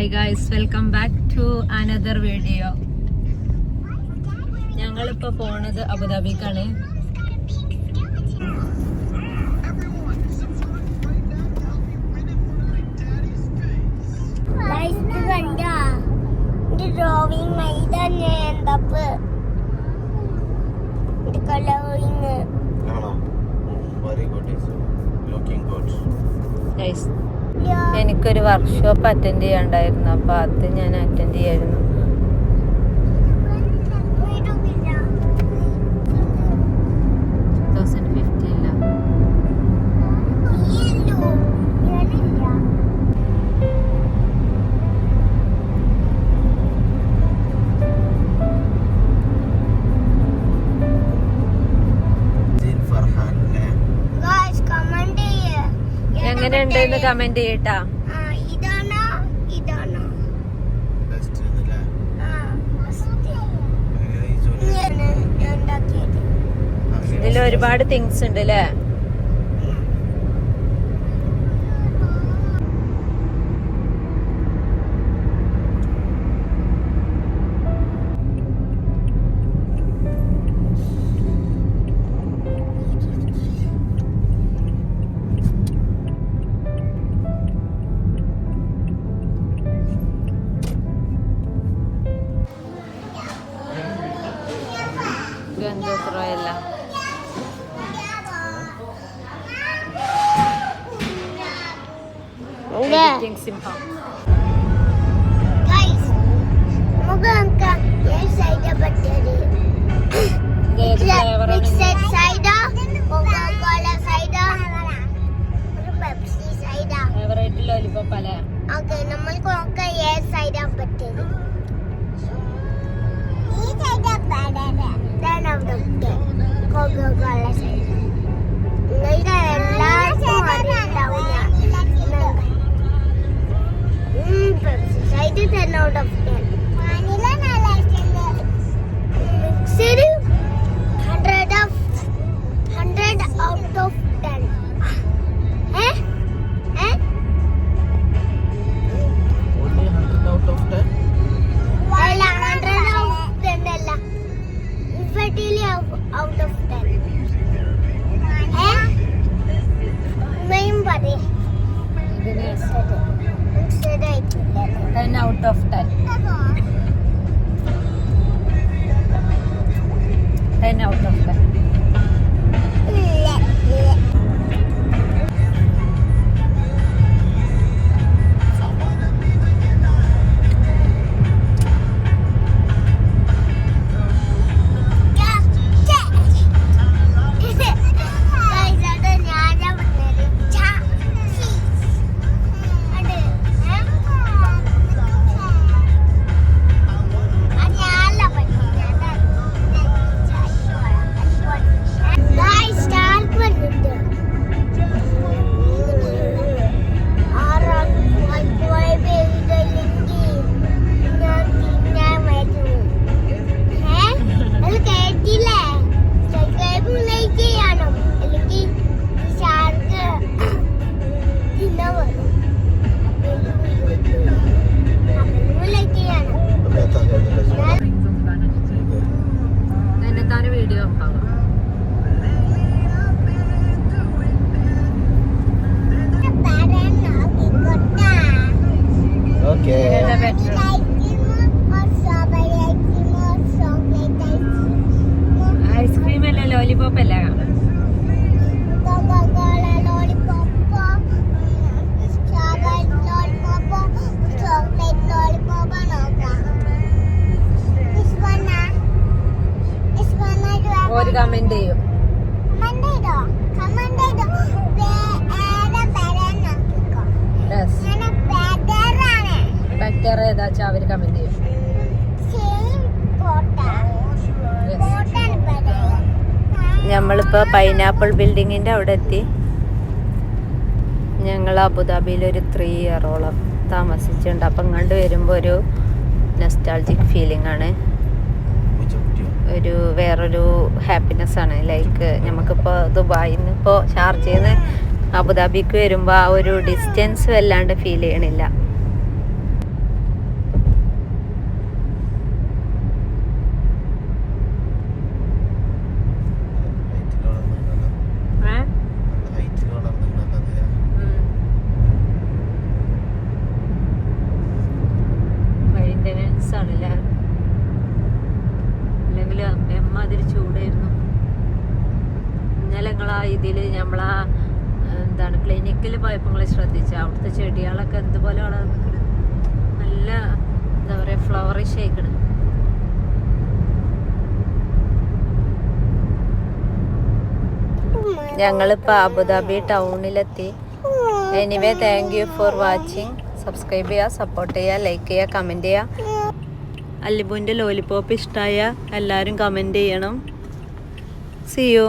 Hi guys welcome back to another video ഞങ്ങളിപ്പോ പോണത് അബുദാബിക്കാണ്. ഡ്രോയിങ് മൈതന്നെ എന്തപ്പ്? ഇത് കളറിങ് ആണോ? Very good is looking good guys എനിക്കൊരു വർക്ക്ഷോപ്പ് അറ്റൻഡ് ചെയ്യാണ്ടായിരുന്നു അപ്പോൾ അത് ഞാൻ അറ്റൻഡ് ചെയ്യായിരുന്നു. എങ്ങനെയുണ്ടെന്ന് കമന്റ് ചെയ്യട്ടാ. ഇതാണോ? ഇതിൽ ഒരുപാട് തിങ്സ് ഉണ്ട് അല്ലേ Ganda, Troella. Ang ganda. Editing simpa. 거기 가서 너희가 ഇൻഫെർട്ടിലി out of ten ഏ ഉമ്മയും പറയും ഇതിന് മിക്സഡ് ആയിട്ടില്ല ten out of ten ten Comment ചെയ്യും. നമ്മളിപ്പോൾ പൈനാപ്പിൾ ബിൽഡിങ്ങിന്റെ അവിടെ എത്തി. ഞങ്ങൾ അബുദാബിയിൽ ഒരു ത്രീ ഇയറോളം താമസിച്ചിട്ടുണ്ട്. അപ്പം ഇങ്ങോട്ട് വരുമ്പോൾ ഒരു നെസ്റ്റാൾജിക് ഫീലിംഗ് ആണ്. ഒരു വേറൊരു ഹാപ്പിനെസ് ആണ്. ലൈക്ക് നമുക്കിപ്പോൾ ദുബായിൽ നിന്ന് ഇപ്പോൾ ഷാർജയിൽ അബുദാബിക്ക് വരുമ്പോൾ ആ ഒരു ഡിസ്റ്റൻസ് വല്ലാണ്ട് ഫീൽ ചെയ്യണില്ല. ഇന്നലെ നിങ്ങളാ ഇതിൽ നമ്മളാ എന്താണ് ക്ലിനിക്കിൽ പോയപ്പോൾ നിങ്ങൾ ശ്രദ്ധിച്ച? അവിടുത്തെ ചെടികളൊക്കെ എന്തുപോലെ വളർന്നിക്കണ് നല്ല എന്താ പറയുക ഫ്ലവറിഷ് ആയിക്കണ്. ഞങ്ങളിപ്പോൾ Abu Dhabi ടൗണിലെത്തി. Anyway thank you for watching subscribe ചെയ്യുക സപ്പോർട്ട് ചെയ്യുക ലൈക്ക് ചെയ്യുക കമന്റ് ചെയ്യുക അല്ലിബുവിന്റെ ലോലിപോപ്പ് ഇഷ്ടമായ എല്ലാവരും കമന്റ് ചെയ്യണം. C U